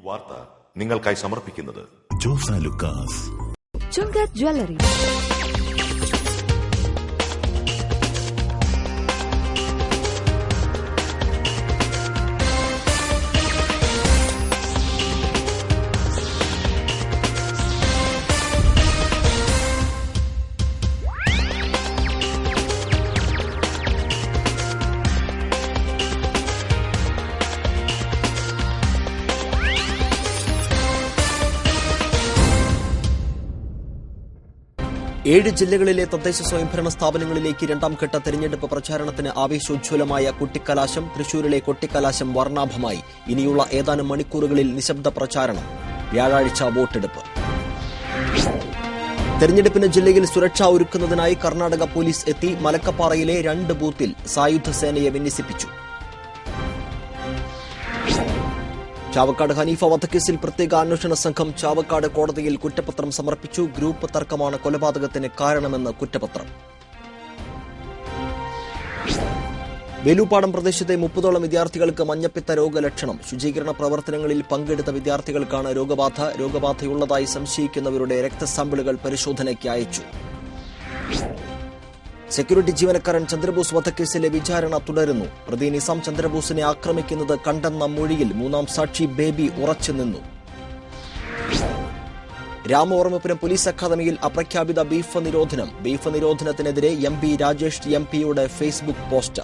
ഈ വാർത്ത നിങ്ങൾക്കായി സമർപ്പിക്കുന്നത് ജോസ ലുക്കാസ്. ചുങ്കത് ജ്വല്ലറി. ഏഴ് ജില്ലകളിലെ തദ്ദേശ സ്വയംഭരണ സ്ഥാപനങ്ങളിലേക്ക് രണ്ടാം ഘട്ട തെരഞ്ഞെടുപ്പ് പ്രചാരണത്തിന് ആവേശോജ്വലമായ കുട്ടിക്കലാശം തൃശൂരിലെ കൊട്ടിക്കലാശം വർണാഭമായി. ഇനിയുള്ള ഏതാനും മണിക്കൂറുകളിൽ നിശബ്ദ പ്രചാരണം. വ്യാഴാഴ്ച വോട്ടെടുപ്പ്. തെരഞ്ഞെടുപ്പിന് ജില്ലയിൽ സുരക്ഷ ഒരുക്കുന്നതിനായി കർണാടക പോലീസ് എത്തി മലക്കപ്പാറയിലെ രണ്ട് ബൂത്തിൽ സായുധ സേനയെ വിന്യസിപ്പിച്ചു. ചാവക്കാട് ഹനീഫ വധക്കേസിൽ പ്രത്യേക അന്വേഷണ സംഘം ചാവക്കാട് കോടതിയിൽ കുറ്റപത്രം സമർപ്പിച്ചു. ഗ്രൂപ്പ് തർക്കമാണ് കൊലപാതകത്തിന് കാരണമെന്ന് കുറ്റപത്രം. വേലൂപ്പാടം പ്രദേശത്തെ മുപ്പതോളം വിദ്യാർത്ഥികൾക്ക് മഞ്ഞപ്പിത്ത രോഗലക്ഷണം. ശുചീകരണ പ്രവർത്തനങ്ങളിൽ പങ്കെടുത്ത വിദ്യാർത്ഥികൾക്കാണ് രോഗബാധ. രോഗബാധയുള്ളതായി സംശയിക്കുന്നവരുടെ രക്തസാമ്പിളുകൾ പരിശോധനയ്ക്ക് അയച്ചു. സെക്യൂരിറ്റി ജീവനക്കാരൻ ചന്ദ്രബോസ് വധക്കേസിലെ വിചാരണ തുടരുന്നു. പ്രതി നിസാം ചന്ദ്രബോസിനെ ആക്രമിക്കുന്നത് കണ്ടെന്ന മൊഴിയിൽ മൂന്നാം സാക്ഷി ബേബി ഉറച്ചു നിന്നു. രാമവർമ്മപുരം പോലീസ് അക്കാദമിയിൽ അപ്രഖ്യാപിത ബീഫ് നിരോധനം. ബീഫ് നിരോധനത്തിനെതിരെ എം പി രാജേഷ് എം പിയുടെ ഫേസ്ബുക്ക് പോസ്റ്റ്.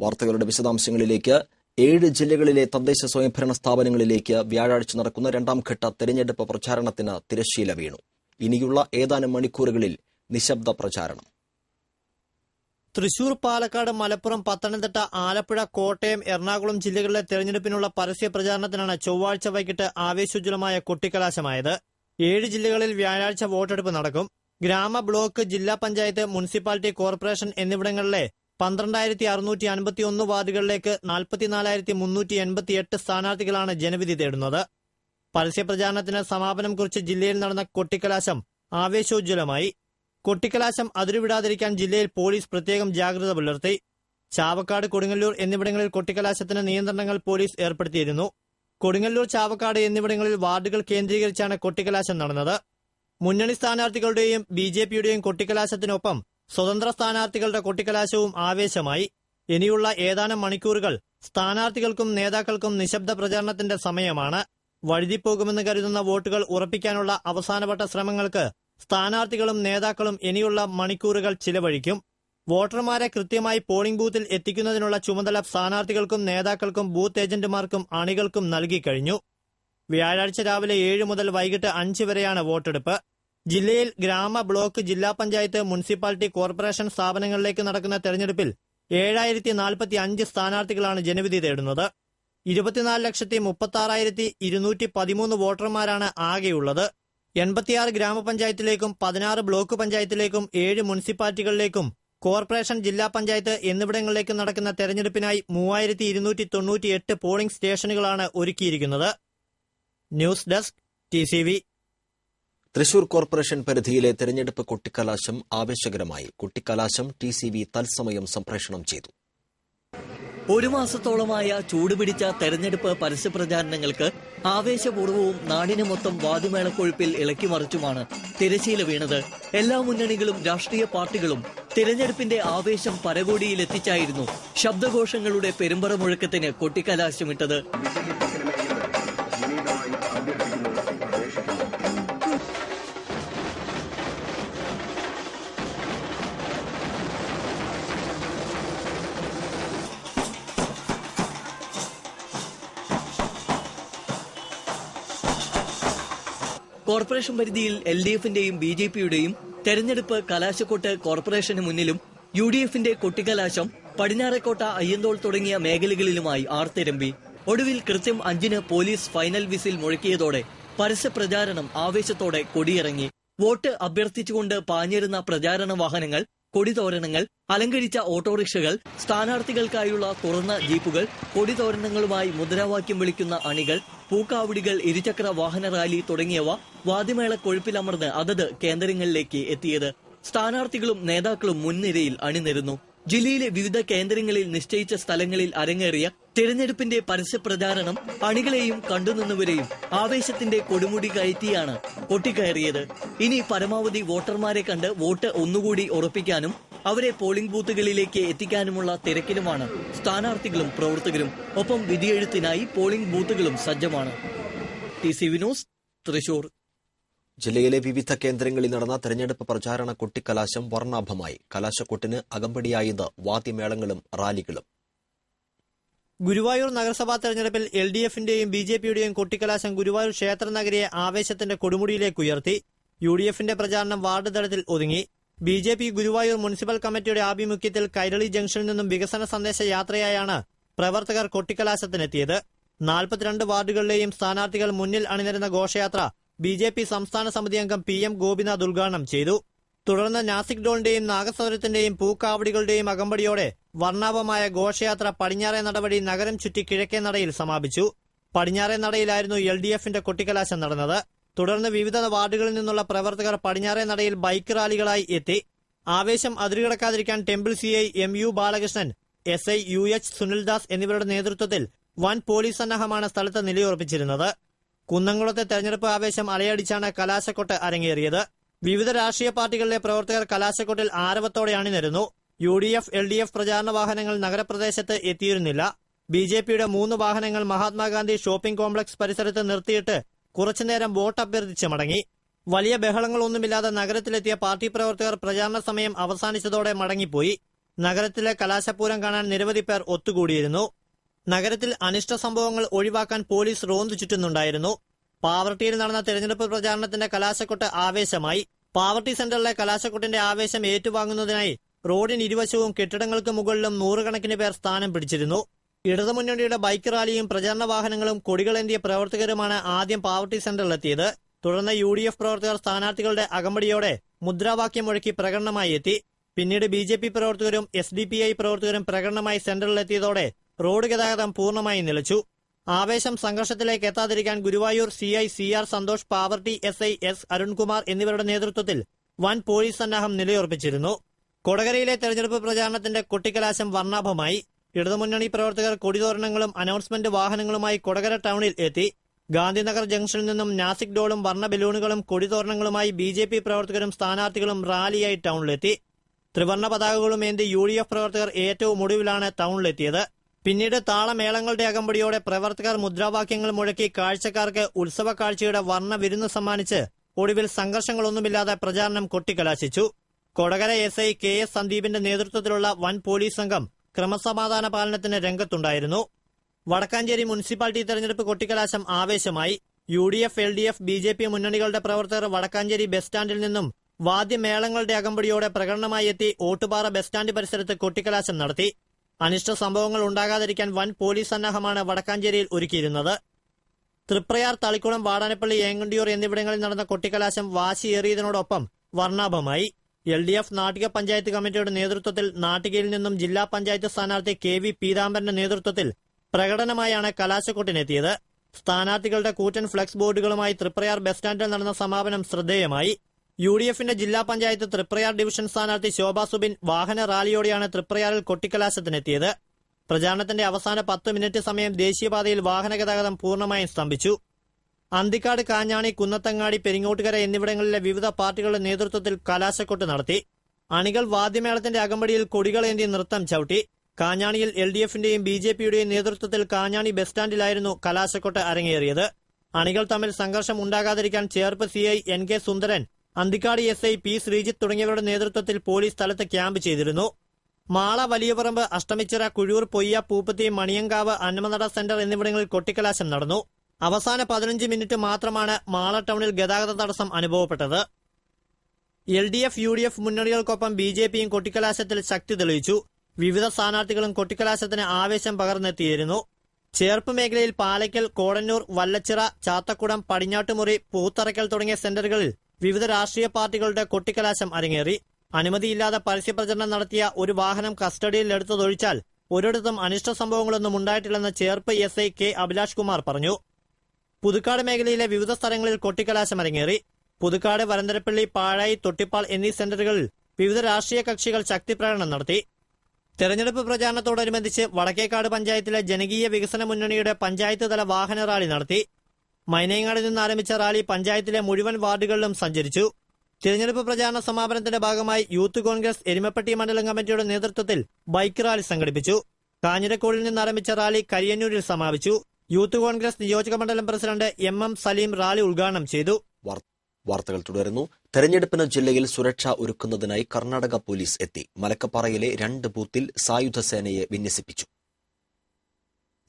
വാർത്തകളുടെ വിശദാംശങ്ങളിലേക്ക്. ഏഴ് ജില്ലകളിലെ തദ്ദേശ സ്വയംഭരണ സ്ഥാപനങ്ങളിലേക്ക് വ്യാഴാഴ്ച നടക്കുന്ന രണ്ടാം ഘട്ട തെരഞ്ഞെടുപ്പ് പ്രചാരണത്തിന് തിരശ്ശീല വീണു. ഇനിയുള്ള ഏതാനും മണിക്കൂറുകളിൽ നിശബ്ദ പ്രചാരണം തൃശൂർ പാലക്കാട് മലപ്പുറം പത്തനംതിട്ട ആലപ്പുഴ കോട്ടയം എറണാകുളം ജില്ലകളിലെ തെരഞ്ഞെടുപ്പിനുള്ള പരസ്യ പ്രചാരണത്തിനാണ് ചൊവ്വാഴ്ച വൈകിട്ട് ആവേശോജ്വലമായ കൊട്ടിക്കലാശമായത്. ഏഴ് ജില്ലകളിൽ വ്യാഴാഴ്ച വോട്ടെടുപ്പ് നടക്കും. ഗ്രാമ ബ്ലോക്ക് ജില്ലാ പഞ്ചായത്ത് മുനിസിപ്പാലിറ്റി കോർപ്പറേഷൻ എന്നിവിടങ്ങളിലെ പന്ത്രണ്ടായിരത്തി അറുന്നൂറ്റി അൻപത്തിയൊന്ന് വാർഡുകളിലേക്ക് നാൽപ്പത്തിനാലായിരത്തി മുന്നൂറ്റി എൺപത്തിയെട്ട് സ്ഥാനാർത്ഥികളാണ് ജനവിധി തേടുന്നത്. പരസ്യപ്രചാരണത്തിന് സമാപനം കുറിച്ച് ജില്ലയിൽ നടന്ന കൊട്ടിക്കലാശം ആവേശോജ്വലമായി. കൊട്ടിക്കലാശം അതിരുവിടാതിരിക്കാൻ ജില്ലയിൽ പോലീസ് പ്രത്യേകം ജാഗ്രത പുലർത്തി. ചാവക്കാട് കൊടുങ്ങല്ലൂർ എന്നിവിടങ്ങളിൽ കൊട്ടിക്കലാശത്തിന് നിയന്ത്രണങ്ങൾ പോലീസ് ഏർപ്പെടുത്തിയിരുന്നു. കൊടുങ്ങല്ലൂർ ചാവക്കാട് എന്നിവിടങ്ങളിൽ വാർഡുകൾ കേന്ദ്രീകരിച്ചാണ് കൊട്ടിക്കലാശം നടന്നത്. മുന്നണി സ്ഥാനാർത്ഥികളുടെയും ബി ജെ പിയുടെയും കൊട്ടിക്കലാശത്തിനൊപ്പം സ്വതന്ത്ര സ്ഥാനാർത്ഥികളുടെ കൊട്ടിക്കലാശവും ആവേശമായി. ഇനിയുള്ള ഏതാനും മണിക്കൂറുകൾ സ്ഥാനാർത്ഥികൾക്കും നേതാക്കൾക്കും നിശബ്ദ പ്രചാരണത്തിന്റെ സമയമാണ്. വഴുതിപ്പോകുമെന്ന് കരുതുന്ന വോട്ടുകൾ ഉറപ്പിക്കാനുള്ള അവസാനവട്ട ശ്രമങ്ങൾക്ക് സ്ഥാനാർത്ഥികളും നേതാക്കളും ഇനിയുള്ള മണിക്കൂറുകൾ ചിലവഴിക്കും. വോട്ടർമാരെ കൃത്യമായി പോളിംഗ് ബൂത്തിൽ എത്തിക്കുന്നതിനുള്ള ചുമതല സ്ഥാനാർത്ഥികൾക്കും നേതാക്കൾക്കും ബൂത്ത് ഏജന്റുമാർക്കും അണികൾക്കും നൽകിക്കഴിഞ്ഞു വ്യാഴാഴ്ച രാവിലെ ഏഴ് മുതൽ വൈകിട്ട് അഞ്ച് വരെയാണ് വോട്ടെടുപ്പ്. ജില്ലയിൽ ഗ്രാമ ബ്ലോക്ക് ജില്ലാ പഞ്ചായത്ത് മുനിസിപ്പാലിറ്റി കോർപ്പറേഷൻ സ്ഥാപനങ്ങളിലേക്ക് നടക്കുന്ന തെരഞ്ഞെടുപ്പിൽ ഏഴായിരത്തി നാൽപ്പത്തി അഞ്ച് സ്ഥാനാർത്ഥികളാണ് ജനവിധി തേടുന്നത്. ഇരുപത്തിനാല് ലക്ഷത്തി മുപ്പത്തി ആറായിരത്തി ഇരുന്നൂറ്റി പതിമൂന്ന് വോട്ടർമാരാണ് ആകെയുള്ളത്. എൺപത്തിയാറ് ഗ്രാമപഞ്ചായത്തിലേക്കും പതിനാറ് ബ്ലോക്ക് പഞ്ചായത്തിലേക്കും ഏഴ് മുനിസിപ്പാലിറ്റികളിലേക്കും കോർപ്പറേഷൻ ജില്ലാ പഞ്ചായത്ത് എന്നിവിടങ്ങളിലേക്ക് നടക്കുന്ന തെരഞ്ഞെടുപ്പിനായി മൂവായിരത്തി ഇരുന്നൂറ്റി തൊണ്ണൂറ്റിയെട്ട് പോളിംഗ് സ്റ്റേഷനുകളാണ് ഒരുക്കിയിരിക്കുന്നത്. News desk T C V. Thrissur corporation പരിധിയിലെ തെരഞ്ഞെടുപ്പ് കുട്ടിക്കലാശം ആവേശകരമായി. കുട്ടിക്കലാശം ടി സി വി തത്സമയം സംപ്രേഷണം ചെയ്തു. ഒരു മാസത്തോളമായ ചൂടുപിടിച്ച തെരഞ്ഞെടുപ്പ് പരസ്യപ്രചാരണങ്ങൾക്ക് ആവേശപൂർവവും നാടിന് മൊത്തം വാദിമേളക്കൊഴുപ്പിൽ ഇളക്കിമറിച്ചുമാണ് തിരശീല വീണത്. എല്ലാ മുന്നണികളും രാഷ്ട്രീയ പാർട്ടികളും തിരഞ്ഞെടുപ്പിന്റെ ആവേശം പരകോടിയിലെത്തിച്ചായിരുന്നു ശബ്ദഘോഷങ്ങളുടെ പെരുമ്പറ മുഴക്കത്തിന് കൊട്ടിക്കലാശമിട്ടത്. കോർപ്പറേഷൻ പരിധിയിൽ എൽ ഡി എഫിന്റെയും ബി ജെ പിയുടെയും തെരഞ്ഞെടുപ്പ് കലാശക്കോട്ട് കോർപ്പറേഷന് മുന്നിലും യു ഡി എഫിന്റെ കൊട്ടിക്കലാശം പടിഞ്ഞാറേക്കോട്ട അയ്യന്തോൾ തുടങ്ങിയ മേഖലകളിലുമായി ആർത്തിരമ്പി. ഒടുവിൽ കൃത്യം അഞ്ചിന് പോലീസ് ഫൈനൽ വിസിൽ മുഴക്കിയതോടെ പരസ്യപ്രചാരണം ആവേശത്തോടെ കൊടിയിറങ്ങി. വോട്ട് അഭ്യർത്ഥിച്ചുകൊണ്ട് പാഞ്ഞിരുന്ന പ്രചാരണ വാഹനങ്ങൾ കൊടിതോരണങ്ങൾ അലങ്കരിച്ച ഓട്ടോറിക്ഷകൾ സ്ഥാനാർത്ഥികൾക്കായുള്ള തുറന്ന ജീപ്പുകൾ കൊടിതോരണങ്ങളുമായി മുദ്രാവാക്യം വിളിക്കുന്ന അണികൾ പൂക്കാവടികൾ ഇരുചക്ര വാഹന റാലി തുടങ്ങിയവ വാദിമേള കൊഴുപ്പിലമർന്ന് അതത് കേന്ദ്രങ്ങളിലേക്ക് എത്തിയത്. സ്ഥാനാർത്ഥികളും നേതാക്കളും മുൻനിരയിൽ അണിനിരുന്നു. ജില്ലയിലെ വിവിധ കേന്ദ്രങ്ങളിൽ നിശ്ചയിച്ച സ്ഥലങ്ങളിൽ അരങ്ങേറിയ തിരഞ്ഞെടുപ്പിന്റെ പരസ്യ പ്രചാരണം അണികളെയും കണ്ടുനിന്നവരെയും ആവേശത്തിന്റെ കൊടുമുടി കയറ്റിയാണ് പൊട്ടിക്കയറിയത്. ഇനി പരമാവധി വോട്ടർമാരെ കണ്ട് വോട്ട് ഒന്നുകൂടി ഉറപ്പിക്കാനും അവരെ പോളിംഗ് ബൂത്തുകളിലേക്ക് എത്തിക്കാനുമുള്ള തിരക്കിലുമാണ് സ്ഥാനാർത്ഥികളും പ്രവർത്തകരും. ഒപ്പം വിധിയെഴുത്തിനായി പോളിംഗ് ബൂത്തുകളും സജ്ജമാണ്. T C Vinos Thrissur. ജില്ലയിലെ വിവിധ കേന്ദ്രങ്ങളിൽ നടന്ന തെരഞ്ഞെടുപ്പ് പ്രചാരണ കൊട്ടിക്കലാശം വർണാഭമായി. കലാശക്കൊട്ടിന് അകമ്പടിയായത് വാദ്യമേളങ്ങളും റാലികളും. ഗുരുവായൂർ നഗരസഭാ തെരഞ്ഞെടുപ്പിൽ എൽ ഡി എഫിന്റെയും ബി ജെ പിയുടെയും കൊട്ടിക്കലാശം ഗുരുവായൂർ ക്ഷേത്ര നഗരിയെ ആവേശത്തിന്റെ കൊടുമുടിയിലേക്ക് ഉയർത്തി. യു ഡി എഫിന്റെ പ്രചാരണം വാർഡ് തലത്തിൽ ഒതുങ്ങി. B J P Guruvayur municipal കമ്മിറ്റിയുടെ ആഭിമുഖ്യത്തിൽ കൈരളി ജംഗ്ഷനിൽ നിന്നും വികസന സന്ദേശ യാത്രയായാണ് പ്രവർത്തകർ കൊട്ടിക്കലാശത്തിനെത്തിയത്. നാൽപ്പത്തിരണ്ട് വാർഡുകളിലെയും സ്ഥാനാർത്ഥികൾ മുന്നിൽ അണിനിരുന്ന ഘോഷയാത്ര ബി ജെ പി സംസ്ഥാന സമിതി അംഗം പി എം ഗോപിനാഥ് ഉദ്ഘാടനം ചെയ്തു. തുടർന്ന് നാസിക് ഡോളിന്റെയും നാഗസദരത്തിന്റെയും പൂക്കാവടികളുടെയും അകമ്പടിയോടെ വർണാഭമായ ഘോഷയാത്ര പടിഞ്ഞാറേ നടപടി നഗരം ചുറ്റി കിഴക്കേ നടയിൽ സമാപിച്ചു. പടിഞ്ഞാറേ നടയിലായിരുന്നു എൽ ഡി എഫിന്റെ കൊട്ടിക്കലാശം നടന്നത്. തുടർന്ന് വിവിധ വാർഡുകളിൽ നിന്നുള്ള പ്രവർത്തകർ പടിഞ്ഞാറേ നടയിൽ ബൈക്ക് റാലികളായി എത്തി. ആവേശം അതിരുകടക്കാതിരിക്കാൻ temple C I M U Balakrishnan S I U H Sunildas എന്നിവരുടെ നേതൃത്വത്തിൽ വൻ പോലീസ് സന്നാഹമാണ് സ്ഥലത്ത് നിലയുറപ്പിച്ചിരുന്നത്. കുന്നംകുളത്തെ തെരഞ്ഞെടുപ്പ് ആവേശം അലയടിച്ചാണ് കലാശക്കൊട്ട് അരങ്ങേറിയത്. വിവിധ രാഷ്ട്രീയ പാർട്ടികളിലെ പ്രവർത്തകർ കലാശക്കൊട്ടിൽ ആരവത്തോടെ അണിനിരുന്നു U D F L D F പ്രചാരണ വാഹനങ്ങൾ നഗരപ്രദേശത്ത് എത്തിയിരുന്നില്ല. ബി ജെ പിയുടെ മൂന്ന് വാഹനങ്ങൾ മഹാത്മാഗാന്ധി ഷോപ്പിംഗ് കോംപ്ലക്സ് പരിസരത്ത് നിർത്തിയിട്ട് കുറച്ചുനേരം വോട്ട് അഭ്യർത്ഥിച്ച് മടങ്ങി. വലിയ ബഹളങ്ങളൊന്നുമില്ലാതെ നഗരത്തിലെത്തിയ പാർട്ടി പ്രവർത്തകർ പ്രചാരണ സമയം അവസാനിച്ചതോടെ മടങ്ങിപ്പോയി. നഗരത്തിലെ കലാശപൂരം കാണാൻ നിരവധി പേർ ഒത്തുകൂടിയിരുന്നു. നഗരത്തിൽ അനിഷ്ട സംഭവങ്ങൾ ഒഴിവാക്കാൻ പോലീസ് റോന്തു ചുറ്റുന്നുണ്ടായിരുന്നു. പാവർട്ടിയിൽ നടന്ന തെരഞ്ഞെടുപ്പ് പ്രചാരണത്തിന്റെ കലാശക്കൊട്ട് ആവേശമായി. പാവർട്ടി സെന്ററിലെ കലാശക്കൊട്ടിന്റെ ആവേശം ഏറ്റുവാങ്ങുന്നതിനായി റോഡിന് ഇരുവശവും കെട്ടിടങ്ങൾക്ക് മുകളിലും നൂറുകണക്കിന് പേർ സ്ഥാനം പിടിച്ചിരുന്നു. ഇടതുമുന്നണിയുടെ ബൈക്ക് റാലിയും പ്രചാരണ വാഹനങ്ങളും കൊടികളേന്തിയ പ്രവർത്തകരുമാണ് ആദ്യം പാവർട്ടി സെന്ററിലെത്തിയത്. തുടർന്ന് യു ഡി എഫ് പ്രവർത്തകർ സ്ഥാനാർത്ഥികളുടെ അകമ്പടിയോടെ മുദ്രാവാക്യം മുഴക്കി പ്രകടനമായി എത്തി. പിന്നീട് ബി ജെ പി പ്രവർത്തകരും എസ് ഡി പി ഐ പ്രവർത്തകരും പ്രകടനമായി സെന്ററിലെത്തിയതോടെ റോഡ് ഗതാഗതം പൂർണമായി നിലച്ചു. ആവേശം സംഘർഷത്തിലേക്ക് എത്താതിരിക്കാൻ Guruvayur CI C R Santhosh Pavaratty S I S Arunkumar എന്നിവരുടെ നേതൃത്വത്തിൽ വൻ പോലീസ് സന്നാഹം നിലയുറപ്പിച്ചിരുന്നു. കൊടകരയിലെ തെരഞ്ഞെടുപ്പ് പ്രചാരണത്തിന്റെ കൊട്ടിക്കലാശം വർണാഭമായി. ഇടതുമുന്നണി പ്രവർത്തകർ കൊടിതോരണങ്ങളും അനൗൺസ്മെന്റ് വാഹനങ്ങളുമായി കൊടകര ടൗണിൽ എത്തി. ഗാന്ധിനഗർ ജംഗ്ഷനിൽ നിന്നും നാസിക് ഡോളും വർണ ബലൂണുകളും കൊടിതോരണങ്ങളുമായി ബി ജെ പി പ്രവർത്തകരും സ്ഥാനാർത്ഥികളും റാലിയായി ടൗണിലെത്തി. ത്രിവർണ പതാകകളും ഏന്തി യു ഡി എഫ് പ്രവർത്തകർ ഏറ്റവും ഒടുവിലാണ് ടൗണിലെത്തിയത്. പിന്നീട് താളമേളങ്ങളുടെ അകമ്പടിയോടെ പ്രവർത്തകർ മുദ്രാവാക്യങ്ങൾ മുഴക്കി കാഴ്ചക്കാർക്ക് ഉത്സവ കാഴ്ചയുടെ വർണ വിരുന്ന് സമ്മാനിച്ച് ഒടുവിൽ സംഘർഷങ്ങളൊന്നുമില്ലാതെ പ്രചാരണം കൊട്ടിക്കലാശിച്ചു. Kodakara S I K S സന്ദീപിന്റെ നേതൃത്വത്തിലുള്ള വൻ പോലീസ് സംഘം ക്രമസമാധാന പാലനത്തിന് രംഗത്തുണ്ടായിരുന്നു. വടക്കാഞ്ചേരി മുനിസിപ്പാലിറ്റി തെരഞ്ഞെടുപ്പ് കൊട്ടിക്കലാശം ആവേശമായി. U D F L D F B J P മുന്നണികളുടെ പ്രവർത്തകർ വടക്കാഞ്ചേരി ബസ് സ്റ്റാൻഡിൽ നിന്നും വാദ്യമേളങ്ങളുടെ അകമ്പടിയോടെ പ്രകടനമായി എത്തി ഓട്ടുപാറ ബസ് സ്റ്റാൻഡ് പരിസരത്ത് കൊട്ടിക്കലാശം നടത്തി. അനിഷ്ട സംഭവങ്ങൾ ഉണ്ടാകാതിരിക്കാൻ വൻ പോലീസ് സന്നാഹമാണ് വടക്കാഞ്ചേരിയിൽ ഒരുക്കിയിരുന്നത്. തൃപ്രയാർ തളിക്കുളം വാടാനപ്പള്ളി ഏങ്ങണ്ടിയൂർ എന്നിവിടങ്ങളിൽ നടന്ന കൊട്ടിക്കലാശം വാശിയേറിയതിനോടൊപ്പം വർണാഭമായി. L D F Nattika panchayat കമ്മിറ്റിയുടെ നേതൃത്വത്തിൽ നാട്ടികയിൽ നിന്നും ജില്ലാ പഞ്ചായത്ത് സ്ഥാനാർത്ഥി കെ വി പീതാംബരന്റെ നേതൃത്വത്തിൽ പ്രകടനമായാണ് കലാശക്കൊട്ടിനെത്തിയത്. സ്ഥാനാർത്ഥികളുടെ കൂറ്റൻ ഫ്ലക്സ് ബോർഡുകളുമായി തൃപ്രയാർ ബസ് സ്റ്റാൻഡിൽ നടന്ന സമാപനം ശ്രദ്ധേയമായി. യു ഡി എഫിന്റെ ജില്ലാ പഞ്ചായത്ത് തൃപ്രയാർ ഡിവിഷൻ സ്ഥാനാർത്ഥി ശോഭാ സുബിൻ വാഹന റാലിയോടെയാണ് തൃപ്രയാറിൽ കൊട്ടിക്കലാശത്തിനെത്തിയത്. പ്രചാരണത്തിന്റെ അവസാന പത്ത് മിനിറ്റ് സമയം ദേശീയപാതയിൽ വാഹന ഗതാഗതം പൂർണമായും സ്തംഭിച്ചു. അന്തിക്കാട് കാഞ്ഞാണി കുന്നത്തങ്ങാടി പെരിങ്ങോട്ടുകര എന്നിവിടങ്ങളിലെ വിവിധ പാർട്ടികളുടെ നേതൃത്വത്തിൽ കലാശക്കൊട്ട് നടത്തി. അണികൾ വാദ്യമേളത്തിന്റെ അകമ്പടിയിൽ കൊടികളേന്തി നൃത്തം ചവിട്ടി. കാഞ്ഞാണിയിൽ എൽ ഡി എഫിന്റെയും ബി ജെ പിയുടെയും നേതൃത്വത്തിൽ കാഞ്ഞാണി ബസ് സ്റ്റാൻഡിലായിരുന്നു കലാശക്കൊട്ട് അരങ്ങേറിയത്. അണികൾ തമ്മിൽ സംഘർഷം ഉണ്ടാകാതിരിക്കാൻ Cherpu CI N K Sundaran Anthikad S I P Sreejith തുടങ്ങിയവരുടെ നേതൃത്വത്തിൽ പോലീസ് സ്ഥലത്ത് ക്യാമ്പ് ചെയ്തിരുന്നു. മാള വലിയപറമ്പ് അഷ്ടമിച്ചിറ കുഴൂർ പൊയ്യ പൂപ്പത്തി മണിയങ്കാവ് അന്നമനട സെന്റർ എന്നിവിടങ്ങളിൽ കൊട്ടിക്കലാശം നടന്നു. അവസാന പതിനഞ്ച് മിനിറ്റ് മാത്രമാണ് മാള ടൗണിൽ ഗതാഗത തടസ്സം അനുഭവപ്പെട്ടത്. L D F U D F മുന്നണികൾക്കൊപ്പം B J പിയും കൊട്ടിക്കലാശത്തിൽ ശക്തി തെളിയിച്ചു. വിവിധ സ്ഥാനാർത്ഥികളും കൊട്ടിക്കലാശത്തിന് ആവേശം പകർന്നെത്തിയിരുന്നു. ചേർപ്പ് മേഖലയിൽ പാലയ്ക്കൽ കോടന്നൂർ വല്ലച്ചിറ ചാത്തക്കുടം പടിഞ്ഞാട്ടുമുറി പൂത്തറയ്ക്കൽ തുടങ്ങിയ സെന്ററുകളിൽ വിവിധ രാഷ്ട്രീയ പാർട്ടികളുടെ കൊട്ടിക്കലാശം അരങ്ങേറി. അനുമതിയില്ലാതെ പരസ്യപ്രചരണം നടത്തിയ ഒരു വാഹനം കസ്റ്റഡിയിൽ എടുത്തതൊഴിച്ചാൽ ഒരിടത്തും അനിഷ്ട സംഭവങ്ങളൊന്നും ഉണ്ടായിട്ടില്ലെന്ന് Cherpu S I K Abhilash Kumar പറഞ്ഞു. പുതുക്കാട് മേഖലയിലെ വിവിധ സ്ഥലങ്ങളിൽ കൊട്ടിക്കലാശം അരങ്ങേറി. പുതുക്കാട് വരന്തരപ്പള്ളി പാഴായി തൊട്ടിപ്പാൾ എന്നീ സെന്ററുകളിൽ വിവിധ രാഷ്ട്രീയ കക്ഷികൾ ശക്തിപ്രകടനം നടത്തി. തെരഞ്ഞെടുപ്പ് പ്രചാരണത്തോടനുബന്ധിച്ച് വടക്കേക്കാട് പഞ്ചായത്തിലെ ജനകീയ വികസന മുന്നണിയുടെ പഞ്ചായത്ത് തല വാഹന റാലി നടത്തി. മൈനയങ്ങാടിൽ നിന്ന് ആരംഭിച്ച റാലി പഞ്ചായത്തിലെ മുഴുവൻ വാർഡുകളിലും സഞ്ചരിച്ചു. തിരഞ്ഞെടുപ്പ് പ്രചാരണ സമാപനത്തിന്റെ ഭാഗമായി യൂത്ത് കോൺഗ്രസ് എരുമപ്പെട്ടി മണ്ഡലം കമ്മിറ്റിയുടെ നേതൃത്വത്തിൽ ബൈക്ക് റാലി സംഘടിപ്പിച്ചു. കാഞ്ഞിരക്കോടിൽ നിന്ന് ആരംഭിച്ച റാലി കരിയന്നൂരിൽ സമാപിച്ചു. യൂത്ത് കോൺഗ്രസ് നിയോജക മണ്ഡലം president M M Saleem rally ഉദ്ഘാടനം ചെയ്തു. വാർത്തകൾ തുടരുന്നു. തെരഞ്ഞെടുപ്പിന് ജില്ലയിൽ സുരക്ഷ ഒരുക്കുന്നതിനായി കർണാടക പോലീസ് എത്തി. മലക്കപ്പാറയിലെ രണ്ട് ബൂത്തിൽ സായുധ സേനയെ വിന്യസിപ്പിച്ചു.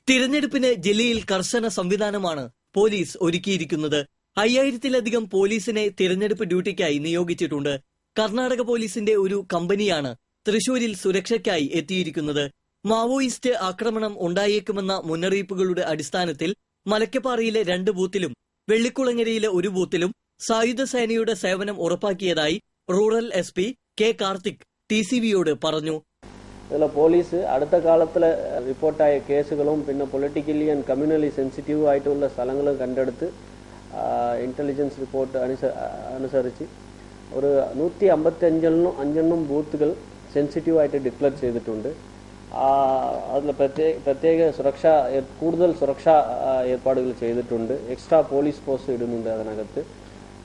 തിരഞ്ഞെടുപ്പിന് ജില്ലയിൽ കർശന സംവിധാനമാണ് പോലീസ് ഒരുക്കിയിരിക്കുന്നത്. അയ്യായിരത്തിലധികം പോലീസിനെ തിരഞ്ഞെടുപ്പ് ഡ്യൂട്ടിക്കായി നിയോഗിച്ചിട്ടുണ്ട്. കർണാടക പോലീസിന്റെ ഒരു കമ്പനിയാണ് തൃശൂരിൽ സുരക്ഷയ്ക്കായി എത്തിയിരിക്കുന്നത്. മാവോയിസ്റ്റ് ആക്രമണം ഉണ്ടായേക്കുമെന്ന മുന്നറിയിപ്പുകളുടെ അടിസ്ഥാനത്തിൽ മലക്കപ്പാറയിലെ രണ്ട് ബൂത്തിലും വെള്ളിക്കുളങ്ങരയിലെ ഒരു ബൂത്തിലും സായുധ സേനയുടെ സേവനം ഉറപ്പാക്കിയതായി rural S P K Karthik T C വിയോട് പറഞ്ഞു. ഇതിൽ പോലീസ് അടുത്ത காலத்தில் റിപ്പോർട്ടായ കേസുകളും പിന്നെ പൊളിറ്റിക്കലി ആൻഡ് കമ്മ്യൂണലി സെൻസിറ്റീവ് ആയിട്ടുള്ള സ്ഥലങ്ങളും കണ്ടെടുത്ത് ഇന്റലിജൻസ് റിപ്പോർട്ട് അനുസ അനുസരിച്ച് ഒരു നൂറ്റി അമ്പത്തി അഞ്ചെണ്ണം ബൂത്തുകൾ സെൻസിറ്റീവ് ആയിട്ട് ഡിക്ലെയർ ചെയ്തിട്ടുണ്ട് അതിൽ പ്രത്യേക പ്രത്യേക സുരക്ഷ കൂടുതൽ സുരക്ഷാ ഏർപ്പാടുകൾ ചെയ്തിട്ടുണ്ട് എക്സ്ട്രാ പോലീസ് ഫോഴ്സ് ഇടുന്നുണ്ട് അതിനകത്ത്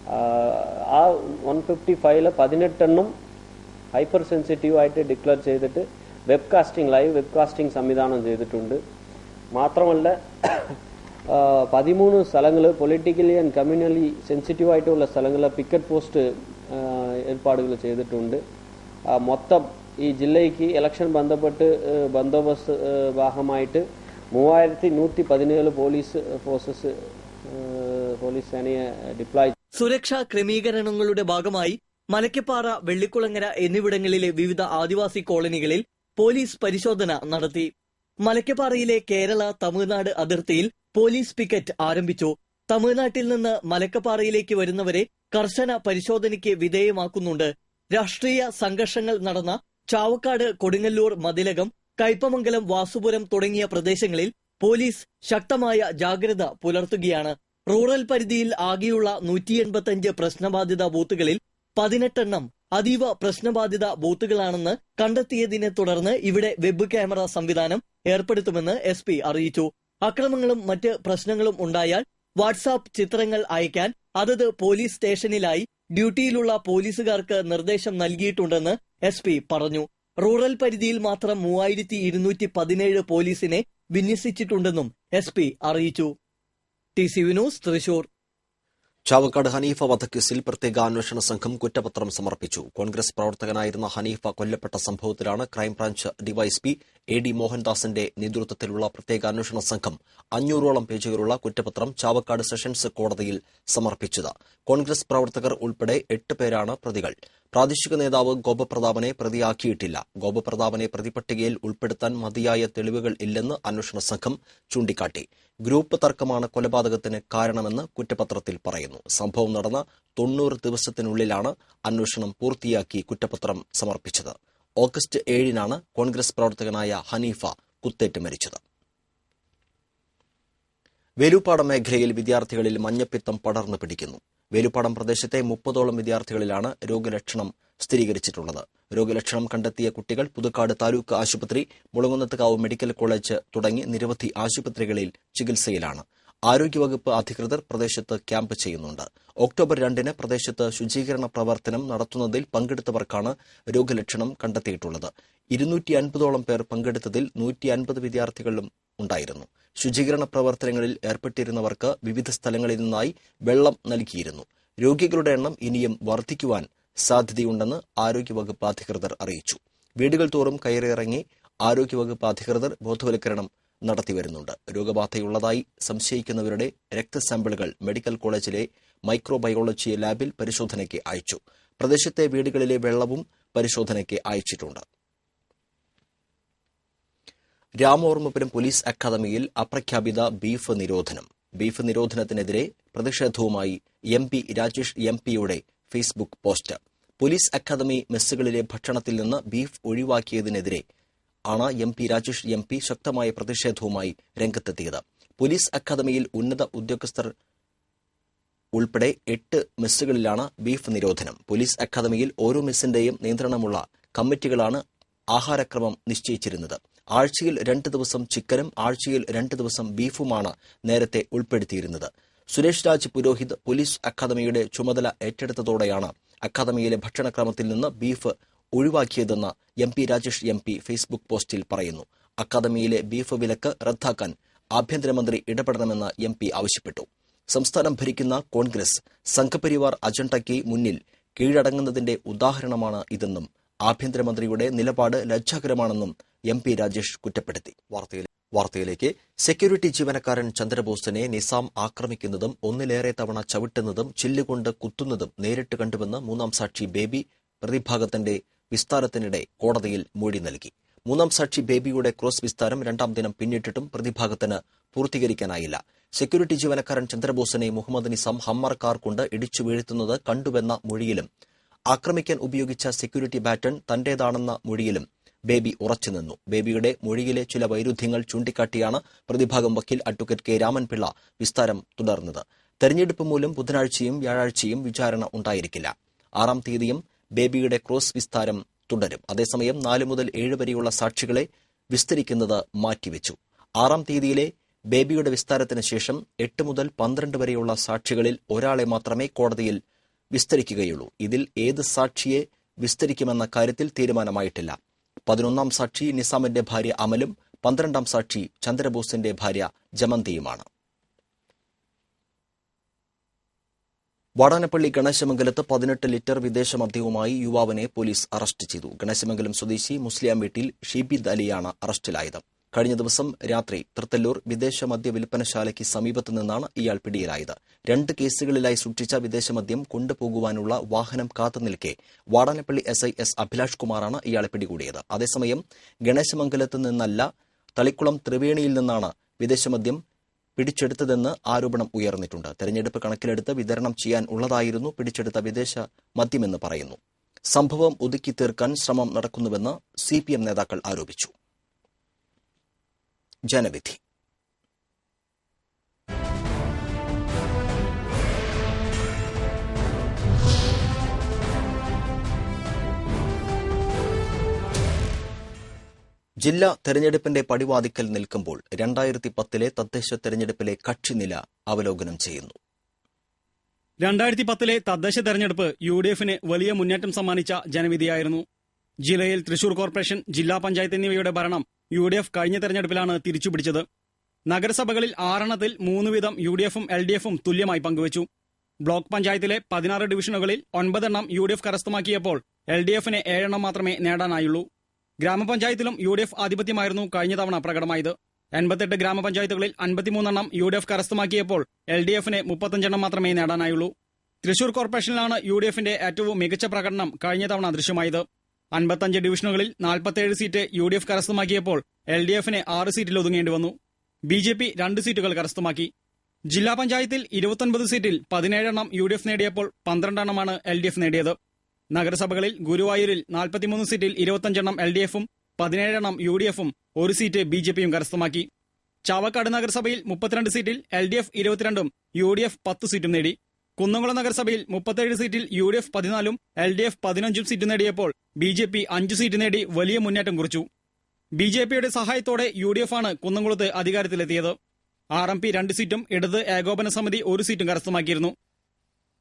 ആ, വൺ ഫിഫ്റ്റി ഫൈവിൽ പതിനെട്ടെണ്ണം ഹൈപ്പർ സെൻസിറ്റീവ് ആയിട്ട് ഡിക്ലെയർ ചെയ്തിട്ട് web casting live web casting സംവിധാനം ചെയ്തിട്ടുണ്ട്. മാത്രമല്ല പതിമൂന്ന് സ്ഥലങ്ങൾ പൊളിറ്റിക്കലി ആൻഡ് കമ്മ്യൂണലി സെൻസിറ്റീവ് ആയിട്ടുള്ള പിക്കറ്റ് പോസ്റ്റ് ഏർപ്പാടുകൾ ചെയ്തിട്ടുണ്ട്. മൊത്തം ഈ ജില്ലയ്ക്ക് ഇലക്ഷൻ ബന്ധപ്പെട്ട് ബന്ദോബസ്ത് ഭാഗമായിട്ട് മൂവായിരത്തി നൂറ്റി പതിനേഴ് പോലീസ് ഫോഴ്സസ് പോലീസ് സേനയെ ഡിപ്ലോയ് സുരക്ഷാ ക്രമീകരണങ്ങളുടെ ഭാഗമായി മലക്കപ്പാറ വെള്ളിക്കുളങ്ങര എന്നിവിടങ്ങളിലെ വിവിധ ആദിവാസി കോളനികളിൽ പോലീസ് പരിശോധന നടത്തി. മലക്കപ്പാറയിലെ കേരള തമിഴ്നാട് അതിർത്തിയിൽ പോലീസ് പിക്കറ്റ് ആരംഭിച്ചു. തമിഴ്നാട്ടിൽ നിന്ന് മലക്കപ്പാറയിലേക്ക് വരുന്നവരെ കർശന പരിശോധനയ്ക്ക് വിധേയമാക്കുന്നുണ്ട്. രാഷ്ട്രീയ സംഘർഷങ്ങൾ നടന്ന ചാവക്കാട് കൊടുങ്ങല്ലൂർ മതിലകം കയ്പമംഗലം വാസുപുരം തുടങ്ങിയ പ്രദേശങ്ങളിൽ പോലീസ് ശക്തമായ ജാഗ്രത പുലർത്തുകയാണ്. റൂറൽ പരിധിയിൽ ആകെയുള്ള നൂറ്റി എൺപത്തിയഞ്ച് പ്രശ്നബാധിത ബൂത്തുകളിൽ പതിനെട്ടെണ്ണം അതീവ പ്രശ്നബാധിത ബൂത്തുകളാണെന്ന് കണ്ടെത്തിയതിനെ തുടർന്ന് ഇവിടെ വെബ് ക്യാമറ സംവിധാനം ഏർപ്പെടുത്തുമെന്ന് എസ് അറിയിച്ചു. അക്രമങ്ങളും മറ്റ് പ്രശ്നങ്ങളും ഉണ്ടായാൽ വാട്സാപ്പ് ചിത്രങ്ങൾ അയക്കാൻ അതത് പോലീസ് സ്റ്റേഷനിലായി ഡ്യൂട്ടിയിലുള്ള പോലീസുകാർക്ക് നിർദ്ദേശം നൽകിയിട്ടുണ്ടെന്ന് എസ് പറഞ്ഞു. റൂറൽ പരിധിയിൽ മാത്രം മൂവായിരത്തി ഇരുന്നൂറ്റി പതിനേഴ് പോലീസിനെ വിന്യസിച്ചിട്ടുണ്ടെന്നും എസ് അറിയിച്ചു. T C Vinos Thrissur. Chavakkad Haneefa വധക്കേസിൽ പ്രത്യേക അന്വേഷണ സംഘം കുറ്റപത്രം സമർപ്പിച്ചു. കോൺഗ്രസ് പ്രവർത്തകനായിരുന്ന ഹനീഫ കൊല്ലപ്പെട്ട സംഭവത്തിലാണ് crime branch DYSP A D മോഹൻദാസിന്റെ നേതൃത്വത്തിലുള്ള പ്രത്യേക അന്വേഷണ സംഘം അഞ്ഞൂറോളം പേജുകളുള്ള കുറ്റപത്രം ചാവക്കാട് സെഷൻസ് കോടതിയിൽ സമർപ്പിച്ചത്. കോൺഗ്രസ് പ്രവർത്തകർ ഉൾപ്പെടെ എട്ട് പേരാണ് പ്രതികൾ. പ്രാദേശിക നേതാവ് ഗോപപ്രതാപനെ പ്രതിയാക്കിയിട്ടില്ല. ഗോപപ്രതാപനെ പ്രതിപട്ടികയിൽ ഉൾപ്പെടുത്താൻ മതിയായ തെളിവുകൾ ഇല്ലെന്ന് അന്വേഷണ സംഘം ചൂണ്ടിക്കാട്ടി. ഗ്രൂപ്പ് തർക്കമാണ് കൊലപാതകത്തിന് കാരണമെന്ന് കുറ്റപത്രത്തിൽ പറയുന്നു. സംഭവം നടന്ന തൊണ്ണൂറ് ദിവസത്തിനുള്ളിലാണ് അന്വേഷണം പൂർത്തിയാക്കി കുറ്റപത്രം സമർപ്പിച്ചത്. ഓഗസ്റ്റ് ഏഴിനാണ് കോൺഗ്രസ് പ്രവർത്തകനായ ഹനീഫ കുത്തേറ്റ് മരിച്ചത്. വേലുപ്പാടം മേഖലയിൽ വിദ്യാർത്ഥികളിൽ മഞ്ഞപ്പിത്തം പടർന്നു പിടിക്കുന്നു. വേലുപ്പാടം പ്രദേശത്തെ മുപ്പതോളം വിദ്യാർത്ഥികളിലാണ് രോഗലക്ഷണം സ്ഥിരീകരിച്ചിട്ടുള്ളത്. രോഗലക്ഷണം കണ്ടെത്തിയ കുട്ടികൾ പുതുക്കാട് താലൂക്ക് ആശുപത്രി മുളങ്ങുന്നത്തുകാവ് മെഡിക്കൽ കോളേജ് തുടങ്ങി നിരവധി ആശുപത്രികളിൽ ചികിത്സയിലാണ്. ആരോഗ്യവകുപ്പ് അധികൃതർ പ്രദേശത്ത് ക്യാമ്പ് ചെയ്യുന്നുണ്ട്. ഒക്ടോബർ രണ്ടിന് പ്രദേശത്ത് ശുചീകരണ പ്രവർത്തനം നടത്തുന്നതിൽ പങ്കെടുത്തവർക്കാണ് രോഗലക്ഷണം കണ്ടെത്തിയിട്ടുള്ളത്. ഇരുന്നൂറ്റി അൻപതോളം പേർ പങ്കെടുത്തതിൽ നൂറ്റി അൻപത് വിദ്യാർത്ഥികളും ഉണ്ടായിരുന്നു. ശുചീകരണ പ്രവർത്തനങ്ങളിൽ ഏർപ്പെട്ടിരുന്നവർക്ക് വിവിധ സ്ഥലങ്ങളിൽ നിന്നായി വെള്ളം നൽകിയിരുന്നു. രോഗികളുടെ എണ്ണം ഇനിയും വർദ്ധിക്കുവാൻ സാധ്യതയുണ്ടെന്ന് ആരോഗ്യവകുപ്പ് അധികൃതർ അറിയിച്ചു. വീടുകൾ തോറും കയറിയിറങ്ങി ആരോഗ്യവകുപ്പ് അധികൃതർ ബോധവൽക്കരണം നടത്തിവരുന്നുണ്ട്. രോഗബാധയുള്ളതായി സംശയിക്കുന്നവരുടെ രക്തസാമ്പിളുകൾ മെഡിക്കൽ കോളേജിലെ മൈക്രോബയോളജി ലാബിൽ പരിശോധനയ്ക്ക് അയച്ചു. പ്രദേശത്തെ വീടുകളിലെ വെള്ളവും പരിശോധനയ്ക്ക് അയച്ചിട്ടുണ്ട്. രാമോർമ്മപുരം പോലീസ് അക്കാദമിയിൽ അപ്രഖ്യാപിത ബീഫ് നിരോധനം. ബീഫ് നിരോധനത്തിനെതിരെ പ്രതിഷേധവുമായി എം പി രാജേഷ് എം പിയുടെ ഫേസ്ബുക്ക് പോസ്റ്റ്. പോലീസ് അക്കാദമി മെസ്സുകളിലെ ഭക്ഷണത്തിൽ നിന്ന് ബീഫ് ഒഴിവാക്കിയതിനെതിരെ ആണ് M P Rajesh M P ശക്തമായ പ്രതിഷേധവുമായി രംഗത്തെത്തിയത്. പോലീസ് അക്കാദമിയിൽ ഉന്നത ഉദ്യോഗസ്ഥർ ഉൾപ്പെടെ എട്ട് മെസ്സുകളിലാണ് ബീഫ് നിരോധനം. പോലീസ് അക്കാദമിയിൽ ഓരോ മെസ്സിന്റെയും നിയന്ത്രണമുള്ള കമ്മിറ്റികളാണ് ആഹാരക്രമം നിശ്ചയിച്ചിരുന്നത്. ആഴ്ചയിൽ രണ്ട് ദിവസം ചിക്കനും ആഴ്ചയിൽ രണ്ട് ദിവസം ബീഫുമാണ് നേരത്തെ ഉൾപ്പെടുത്തിയിരുന്നത്. സുരേഷ് രാജ് പുരോഹിത് പോലീസ് അക്കാദമിയുടെ ചുമതല ഏറ്റെടുത്തതോടെയാണ് അക്കാദമിയിലെ ഭക്ഷണക്രമത്തിൽ നിന്ന് beef ഒഴിവാക്കിയതെന്ന് M P Rajesh M P Facebook പോസ്റ്റിൽ പറയുന്നു. അക്കാദമിയിലെ ബീഫ് വിലക്ക് റദ്ദാക്കാൻ ആഭ്യന്തരമന്ത്രി ഇടപെടണമെന്ന് എം പി ആവശ്യപ്പെട്ടു. സംസ്ഥാനം ഭരിക്കുന്ന കോൺഗ്രസ് സംഘപരിവാർ അജണ്ടയ്ക്ക് മുന്നിൽ കീഴടങ്ങുന്നതിന്റെ ഉദാഹരണമാണ് ഇതെന്നും ആഭ്യന്തരമന്ത്രിയുടെ നിലപാട് ലജ്ജാകരമാണെന്നും എം പി രാജേഷ് കുറ്റപ്പെടുത്തി. വാർത്തയിലേക്ക്. സെക്യൂരിറ്റി ജീവനക്കാരൻ ചന്ദ്രബോസിനെ നിസാം ആക്രമിക്കുന്നതും ഒന്നിലേറെ തവണ ചവിട്ടുന്നതും ചില്ലുകൊണ്ട് കുത്തുന്നതും നേരിട്ട് കണ്ടുവെന്ന് മൂന്നാം സാക്ഷി ബേബി പ്രതിഭാഗത്തിന്റെ വിസ്താരത്തിനിടെ കോടതിയിൽ മൊഴി നൽകി. മൂന്നാം സാക്ഷി ബേബിയുടെ ക്രോസ് വിസ്താരം രണ്ടാം ദിനം പിന്നിട്ടിട്ടും പ്രതിഭാഗത്തിന് പൂർത്തീകരിക്കാനായില്ല. സെക്യൂരിറ്റി ജീവനക്കാരൻ ചന്ദ്രബോസിനെ മുഹമ്മദ് നിസാം ഹമ്മർ കാർ കൊണ്ട് ഇടിച്ചു വീഴ്ത്തുന്നത് കണ്ടുവെന്ന മൊഴിയിലും ആക്രമിക്കാൻ ഉപയോഗിച്ച സെക്യൂരിറ്റി ബാറ്റൺ തന്റേതാണെന്ന മൊഴിയിലും ബേബി ഉറച്ചുനിന്നു ബേബിയുടെ മൊഴിയിലെ ചില വൈരുദ്ധ്യങ്ങൾ ചൂണ്ടിക്കാട്ടിയാണ് പ്രതിഭാഗം വക്കീൽ അഡ്വക്കേറ്റ് കെ. രാമൻപിള്ള വിസ്താരം തുടർന്നത്. തെരഞ്ഞെടുപ്പ് മൂലം ബുധനാഴ്ചയും വ്യാഴാഴ്ചയും വിചാരണ ഉണ്ടായിരിക്കില്ല. ആറാം തീയതിയും ബേബിയുടെ ക്രോസ് വിസ്താരം തുടരും. അതേസമയം നാല് മുതൽ ഏഴ് വരെയുള്ള സാക്ഷികളെ വിസ്തരിക്കുന്നത് മാറ്റിവെച്ചു. ആറാം തീയതിയിലെ ബേബിയുടെ വിസ്താരത്തിന് ശേഷം എട്ട് മുതൽ പന്ത്രണ്ട് വരെയുള്ള സാക്ഷികളിൽ ഒരാളെ മാത്രമേ കോടതിയിൽ വിസ്തരിക്കുകയുള്ളൂ. ഇതിൽ ഏത് സാക്ഷിയെ വിസ്തരിക്കുമെന്ന കാര്യത്തിൽ തീരുമാനമായിട്ടില്ല. പതിനൊന്നാം സാക്ഷി നിസാമിന്റെ ഭാര്യ അമലും പന്ത്രണ്ടാം സാക്ഷി ചന്ദ്രബോസിന്റെ ഭാര്യ ജമന്തിയുമാണ്. വാടാനപ്പള്ളി ഗണേശമംഗലത്ത് പതിനെട്ട് ലിറ്റർ വിദേശ മദ്യവുമായി യുവാവിനെ പോലീസ് അറസ്റ്റ് ചെയ്തു. ഗണേശമംഗലം സ്വദേശി മുസ്ലിം വീട്ടിൽ ഷീബിദ് അലിയാണ് അറസ്റ്റിലായത്. കഴിഞ്ഞ ദിവസം രാത്രി തൃത്തല്ലൂർ വിദേശ മദ്യ വിൽപ്പനശാലയ്ക്ക് സമീപത്തു നിന്നാണ് ഇയാൾ പിടിയിലായത്. രണ്ട് കേസുകളിലായി സൂക്ഷിച്ച വിദേശ മദ്യം കൊണ്ടുപോകുവാനുള്ള വാഹനം കാത്തുനിൽക്കെ Vadanappally S I S Abhilash കുമാറാണ് ഇയാളെ പിടികൂടിയത്. അതേസമയം ഗണേശമംഗലത്ത് നിന്നല്ല തളിക്കുളം ത്രിവേണിയിൽ നിന്നാണ് വിദേശമദ്യം പിടിച്ചെടുത്തതെന്ന് ആരോപണം ഉയർന്നിട്ടുണ്ട്. തെരഞ്ഞെടുപ്പ് കണക്കിലെടുത്ത് വിതരണം ചെയ്യാൻ ഉള്ളതായിരുന്നു പിടിച്ചെടുത്ത വിദേശ മദ്യമെന്ന് പറയുന്നു. സംഭവം ഒതുക്കി തീർക്കാൻ ശ്രമം നടക്കുന്നുവെന്ന് സി നേതാക്കൾ ആരോപിച്ചു. ജനവിധി. ജില്ലാ തെരഞ്ഞെടുപ്പിന്റെ പടിവാതിക്കൽ നിൽക്കുമ്പോൾ രണ്ടായിരത്തി പത്തിലെ തദ്ദേശ തെരഞ്ഞെടുപ്പിലെ കക്ഷിനില അവലോകനം ചെയ്യുന്നു. രണ്ടായിരത്തി പത്തിലെ തദ്ദേശ തെരഞ്ഞെടുപ്പ് യു ഡി എഫിന് വലിയ മുന്നേറ്റം സമ്മാനിച്ച ജനവിധിയായിരുന്നു. ജില്ലയിൽ തൃശൂർ കോർപ്പറേഷൻ ജില്ലാ പഞ്ചായത്ത് എന്നിവയുടെ ഭരണം യു ഡി എഫ് കഴിഞ്ഞ തെരഞ്ഞെടുപ്പിലാണ് തിരിച്ചുപിടിച്ചത്. നഗരസഭകളിൽ ആറെണ്ണത്തിൽ മൂന്ന് വീതം യു ഡി എഫും എൽ ഡി എഫും തുല്യമായി പങ്കുവച്ചു. ബ്ലോക്ക് പഞ്ചായത്തിലെ പതിനാറ് ഡിവിഷനുകളിൽ ഒൻപതെണ്ണം യു ഡി എഫ് കരസ്ഥമാക്കിയപ്പോൾ എൽ ഡി എഫിന് ഏഴെണ്ണം മാത്രമേ നേടാനായുള്ളൂ. ഗ്രാമപഞ്ചായത്തിലും യു ഡി എഫ് ആധിപത്യമായിരുന്നു കഴിഞ്ഞ തവണ പ്രകടമായത്. എൺപത്തെട്ട് ഗ്രാമപഞ്ചായത്തുകളിൽ അൻപത്തിമൂന്നെണ്ണം യു ഡി എഫ് കരസ്ഥമാക്കിയപ്പോൾ എൽ ഡി എഫിന് മുപ്പത്തഞ്ചെണ്ണം മാത്രമേ നേടാനായുള്ളൂ. തൃശൂർ കോർപ്പറേഷനിലാണ് യു ഡി എഫിന്റെ ഏറ്റവും മികച്ച പ്രകടനം കഴിഞ്ഞ തവണ ദൃശ്യമായത്. അൻപത്തഞ്ച് ഡിവിഷനുകളിൽ നാൽപ്പത്തേഴ് സീറ്റ് യു ഡി എഫ് കരസ്ഥമാക്കിയപ്പോൾ എൽ ഡി എഫിന് ആറ് സീറ്റിൽ ഒതുങ്ങേണ്ടി വന്നു. ബി ജെ പി രണ്ട് സീറ്റുകൾ കരസ്ഥമാക്കി. ജില്ലാ പഞ്ചായത്തിൽ ഇരുപത്തൊൻപത് സീറ്റിൽ പതിനേഴെണ്ണം യു ഡി എഫ് നേടിയപ്പോൾ പന്ത്രണ്ടെണ്ണമാണ് എൽ ഡി എഫ് നേടിയത്. നഗരസഭകളിൽ ഗുരുവായൂരിൽ നാൽപ്പത്തിമൂന്ന് സീറ്റിൽ ഇരുപത്തഞ്ചെണ്ണം എൽ ഡി എഫും പതിനേഴെണ്ണം യു ഡി എഫും ഒരു സീറ്റ് ബി ജെ പിയും കരസ്ഥമാക്കി. ചാവക്കാട് നഗരസഭയിൽ മുപ്പത്തിരണ്ട് സീറ്റിൽ എൽ ഡി എഫ് ഇരുപത്തിരണ്ടും യു ഡി എഫ് പത്ത് സീറ്റും നേടി. കുന്നംകുളം നഗരസഭയിൽ മുപ്പത്തേഴ് സീറ്റിൽ യു ഡി എഫ് പതിനാലും എൽ ഡി എഫ് പതിനഞ്ചും സീറ്റ് നേടിയപ്പോൾ ബി ജെ പി അഞ്ച് സീറ്റ് നേടി വലിയ മുന്നേറ്റം കുറിച്ചു. ബി ജെ പിയുടെ സഹായത്തോടെ യു ഡി എഫ് ആണ് കുന്നംകുളത്ത് അധികാരത്തിലെത്തിയത്. ആർ എം പി രണ്ട് സീറ്റും ഇടത് ഏകോപന സമിതി ഒരു സീറ്റും കരസ്ഥമാക്കിയിരുന്നു.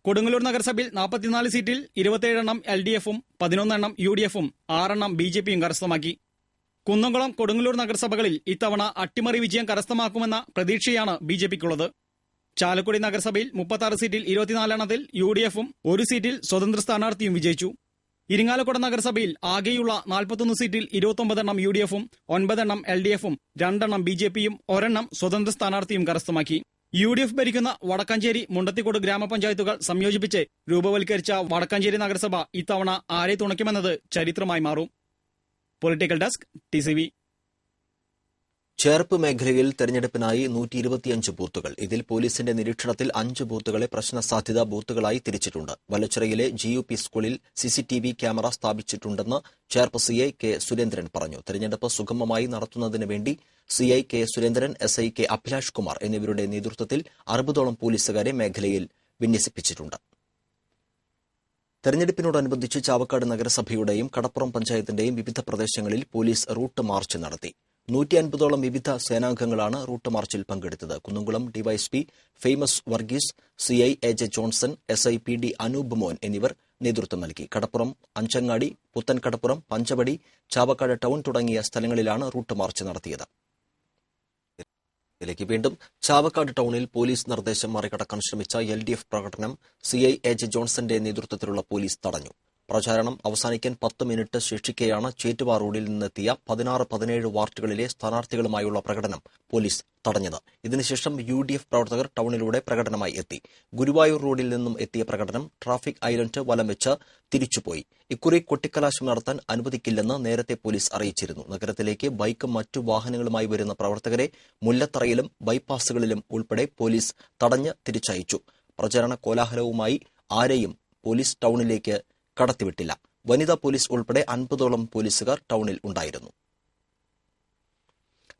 കൊടുങ്ങല്ലൂർ നഗരസഭയിൽ നാൽപ്പത്തിനാല് സീറ്റിൽ ഇരുപത്തിയേഴെണ്ണം എൽ ഡി എഫും പതിനൊന്നെണ്ണം യു ഡി എഫും ആറെണ്ണം ബി ജെ പിയും കരസ്ഥമാക്കി. കുന്നംകുളം കൊടുങ്ങല്ലൂർ നഗരസഭകളിൽ ഇത്തവണ അട്ടിമറി വിജയം കരസ്ഥമാക്കുമെന്ന പ്രതീക്ഷയാണ് ബി ജെ പിക്കുള്ളത്. ചാലക്കുടി നഗരസഭയിൽ മുപ്പത്താറ് സീറ്റിൽ ഇരുപത്തിനാലെണ്ണത്തിൽ യു ഡി എഫും ഒരു സീറ്റിൽ സ്വതന്ത്ര സ്ഥാനാർത്ഥിയും വിജയിച്ചു. ഇരിങ്ങാലക്കുട നഗരസഭയിൽ ആകെയുള്ള നാൽപ്പത്തൊന്ന് സീറ്റിൽ ഇരുപത്തൊമ്പതെണ്ണം യു ഡി എഫും ഒൻപതെണ്ണം എൽ ഡി എഫും രണ്ടെണ്ണം ബി ജെ പിയും ഒരെണ്ണം സ്വതന്ത്ര സ്ഥാനാർത്ഥിയും കരസ്ഥമാക്കി. യു ഡി എഫ് ഭരിക്കുന്ന വടക്കാഞ്ചേരി മുണ്ടത്തിക്കോട് ഗ്രാമപഞ്ചായത്തുകൾ സംയോജിപ്പിച്ച് രൂപവൽക്കരിച്ച വടക്കാഞ്ചേരി നഗരസഭ ഇത്തവണ ആരെ തുണയ്ക്കുമെന്നത് ചരിത്രമായി മാറും. പൊളിറ്റിക്കൽ ഡെസ്ക് ടി ചേർപ്പ് മേഖലയിൽ തെരഞ്ഞെടുപ്പിനായി നൂറ്റി ഇരുപത്തിയഞ്ച് ബൂത്തുകൾ. ഇതിൽ പോലീസിന്റെ നിരീക്ഷണത്തിൽ അഞ്ച് ബൂത്തുകളെ പ്രശ്ന സാധ്യതാ ബൂത്തുകളായി തിരിച്ചിട്ടുണ്ട്. വലച്ചിറയിലെ ജി യു പി സ്കൂളിൽ CCTV camera സ്ഥാപിച്ചിട്ടുണ്ടെന്ന് Cherpu C I K Surendran പറഞ്ഞു. തെരഞ്ഞെടുപ്പ് സുഗമമായി നടത്തുന്നതിന് വേണ്ടി I K Surendran S I K Abhilash Kumar എന്നിവരുടെ നേതൃത്വത്തിൽ അറുപതോളം പോലീസുകാരെ മേഖലയിൽ വിന്യസിപ്പിച്ചിട്ടുണ്ട്. തെരഞ്ഞെടുപ്പിനോടനുബന്ധിച്ച് ചാവക്കാട് നഗരസഭയുടെയും കടപ്പുറം പഞ്ചായത്തിന്റെയും വിവിധ പ്രദേശങ്ങളിൽ പോലീസ് റൂട്ട് മാർച്ച് നടത്തി. നൂറ്റി അൻപതോളം വിവിധ സേനാംഗങ്ങളാണ് റൂട്ട് മാർച്ചിൽ പങ്കെടുത്തത്. Kunnamkulam DYSP famous Varghese C I A J Johnson S I P D Anoop Mon എന്നിവർ നേതൃത്വം നൽകി. കടപ്പുറം അഞ്ചങ്ങാടി പുത്തൻകടപ്പുറം പഞ്ചവടി ചാവക്കാട് ടൗൺ തുടങ്ങിയ സ്ഥലങ്ങളിലാണ് റൂട്ട് മാർച്ച് നടത്തിയത്. ഇതിലേക്ക് വീണ്ടും ചാവക്കാട് ടൗണിൽ പോലീസ് നിർദ്ദേശം മറികടക്കാൻ ശ്രമിച്ച എൽ ഡി എഫ് പ്രകടനം സി ഐ എ ജെ ജോൺസന്റെ നേതൃത്വത്തിലുള്ള പോലീസ് തടഞ്ഞു. പ്രചാരണം അവസാനിക്കാൻ പത്ത് മിനിറ്റ് ശേഷിക്കെയാണ് ചേറ്റുവാ റോഡിൽ നിന്നെത്തിയ പതിനാറ് പതിനേഴ് വാർഡുകളിലെ സ്ഥാനാർത്ഥികളുമായുള്ള പ്രകടനം പോലീസ് തടഞ്ഞത്. ഇതിനുശേഷം യു ഡി എഫ് പ്രവർത്തകർ ടൌണിലൂടെ പ്രകടനമായി എത്തി. ഗുരുവായൂർ റോഡിൽ നിന്നും എത്തിയ പ്രകടനം ട്രാഫിക് ഐലൻഡ് വലം വെച്ച് തിരിച്ചുപോയി. ഇക്കുറി കൊട്ടിക്കലാശം നടത്താൻ അനുവദിക്കില്ലെന്ന് നേരത്തെ പോലീസ് അറിയിച്ചിരുന്നു. നഗരത്തിലേക്ക് ബൈക്കും മറ്റു വാഹനങ്ങളുമായി വരുന്ന പ്രവർത്തകരെ മുല്ലത്തറയിലും ബൈപ്പാസുകളിലും ഉൾപ്പെടെ പോലീസ് തടഞ്ഞ് തിരിച്ചയച്ചു. പ്രചരണ കോലാഹലവുമായി ആരെയും പോലീസ് ടൗണിലേക്ക് കടത്തിവിട്ടില്ല. വനിതാ പോലീസ് ഉൾപ്പെടെ അൻപതോളം പോലീസുകാർ ടൗണിൽ ഉണ്ടായിരുന്നു.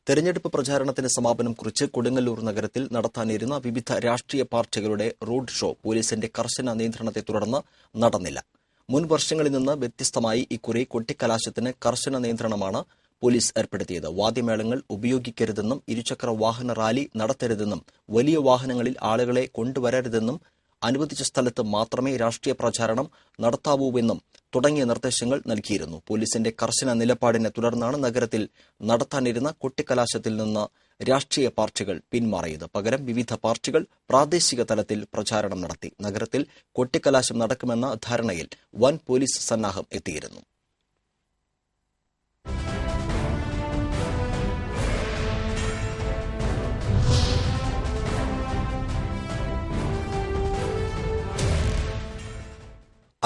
തെരഞ്ഞെടുപ്പ് പ്രചാരണത്തിന് സമാപനം കുറിച്ച് കൊടുങ്ങല്ലൂർ നഗരത്തിൽ നടത്താനിരുന്ന വിവിധ രാഷ്ട്രീയ പാർട്ടികളുടെ റോഡ് ഷോ പോലീസിന്റെ കർശന നിയന്ത്രണത്തെ തുടർന്ന് നടന്നില്ല. മുൻ വർഷങ്ങളിൽ നിന്ന് വ്യത്യസ്തമായി ഇക്കുറി കൊട്ടിക്കലാശത്തിന് കർശന നിയന്ത്രണമാണ് പോലീസ് ഏർപ്പെടുത്തിയത്. വാദ്യമേളങ്ങൾ ഉപയോഗിക്കരുതെന്നും ഇരുചക്ര വാഹന റാലി നടത്തരുതെന്നും വലിയ വാഹനങ്ങളിൽ ആളുകളെ കൊണ്ടുവരരുതെന്നും അനുവദിച്ച സ്ഥലത്ത് മാത്രമേ രാഷ്ട്രീയ പ്രചാരണം നടത്താവൂവെന്നും തുടങ്ങിയ നിർദ്ദേശങ്ങൾ നൽകിയിരുന്നു. പോലീസിന്റെ കർശന നിലപാടിനെ തുടർന്നാണ് നഗരത്തിൽ നടത്താനിരുന്ന കൊട്ടിക്കലാശത്തിൽ നിന്ന് രാഷ്ട്രീയ പാർട്ടികൾ പിന്മാറിയത്. പകരം വിവിധ പാർട്ടികൾ പ്രാദേശിക തലത്തിൽ പ്രചാരണം നടത്തി. നഗരത്തിൽ കൊട്ടിക്കലാശം നടക്കുമെന്ന ധാരണയിൽ വൻ പോലീസ് സന്നാഹം എത്തിയിരുന്നു.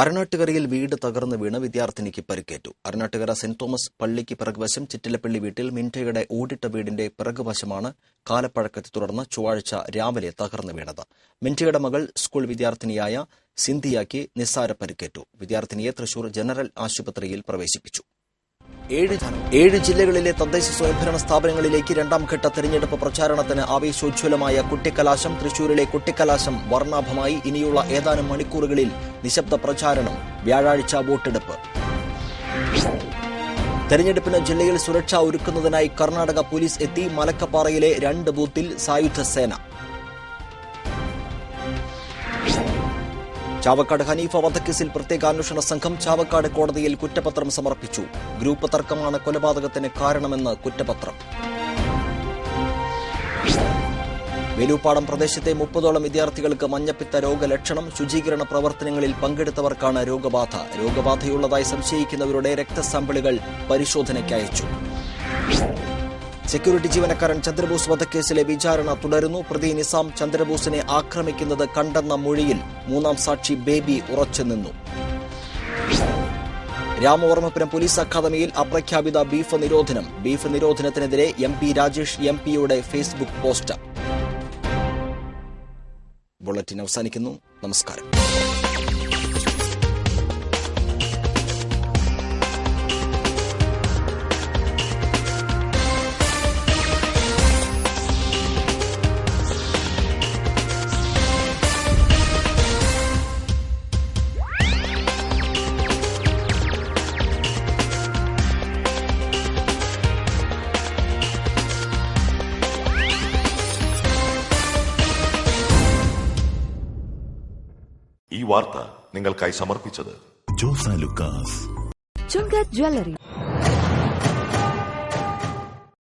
അരണാട്ടുകരയിൽ വീട് തകർന്ന് വീണ് വിദ്യാർത്ഥിനിക്ക് പരിക്കേറ്റു. അരണാട്ടുകര സെന്റ് തോമസ് പള്ളിക്ക് പിറകുവശം ചിറ്റിലപ്പള്ളി വീട്ടിൽ മിന്റയുടെ ഓടിട്ട വീടിന്റെ പിറകുവശമാണ് കാലപ്പഴക്കത്തെ തുടർന്ന് ചൊവ്വാഴ്ച രാവിലെ തകർന്നു വീണത്. മിന്റയുടെ മകൾ സ്കൂൾ വിദ്യാർത്ഥിനിയായ സിന്ധിയാക്കി നിസ്സാര പരിക്കേറ്റു. വിദ്യാർത്ഥിനിയെ തൃശൂർ ജനറൽ ആശുപത്രിയിൽ പ്രവേശിപ്പിച്ചു. ഏഴ് ഏഴ് ജില്ലകളിലെ തദ്ദേശ സ്വയംഭരണ സ്ഥാപനങ്ങളിലേക്ക് രണ്ടാം ഘട്ട തെരഞ്ഞെടുപ്പ് പ്രചാരണത്തിന് ആവേശോജ്വലമായ കുട്ടിക്കലാശം തൃശൂരിലെ കുട്ടിക്കലാശം വർണാഭമായി ഇനിയുള്ള ഏതാനും മണിക്കൂറുകളിൽ നിശബ്ദ പ്രചാരണം വ്യാഴാഴ്ച വോട്ടെടുപ്പ്. തെരഞ്ഞെടുപ്പിന് ജില്ലയിൽ സുരക്ഷ ഒരുക്കുന്നതിനായി കർണാടക പോലീസ് എത്തി മലക്കപ്പാറയിലെ രണ്ട് ബൂത്തിൽ സായുധ സേന ചാവക്കാട് ഹനീഫ വധക്കേസിൽ പ്രത്യേക അന്വേഷണ സംഘം ചാവക്കാട് കോടതിയിൽ കുറ്റപത്രം സമർപ്പിച്ചു. ഗ്രൂപ്പ് തർക്കമാണ് കൊലപാതകത്തിന് കാരണമെന്ന് കുറ്റപത്രം. വേലൂപ്പാടം പ്രദേശത്തെ മുപ്പതോളം വിദ്യാർത്ഥികൾക്ക് മഞ്ഞപ്പിത്ത രോഗലക്ഷണം ശുചീകരണ പ്രവർത്തനങ്ങളിൽ പങ്കെടുത്തവർക്കാണ് രോഗബാധ. രോഗബാധയുള്ളതായി സംശയിക്കുന്നവരുടെ രക്തസാമ്പിളുകൾ പരിശോധനയ്ക്ക് അയച്ചു. സെക്യൂരിറ്റി ജീവനക്കാരൻ ചന്ദ്രബോസ് വധക്കേസിലെ വിചാരണ തുടരുന്നു. പ്രതി നിസാം ചന്ദ്രബോസിനെ ആക്രമിക്കുന്നത് കണ്ടെന്ന മൊഴിയിൽ മൂന്നാം സാക്ഷി ബേബി ഉറച്ചുനിന്നു രാമവർമ്മപുരം പോലീസ് അക്കാദമിയിൽ അപ്രഖ്യാപിത ബീഫ് നിരോധനം. ബീഫ് നിരോധനത്തിനെതിരെ എം പി രാജേഷ് എം പിയുടെ ഫേസ്ബുക്ക് പോസ്റ്റ്. ബുള്ളറ്റിൻ അവസാനിക്കുന്നു. നമസ്കാരം. നിങ്ങൾക്കായി സമർപ്പിച്ചത് ജോസ ലുക്കാസ് Chungat Jewelry.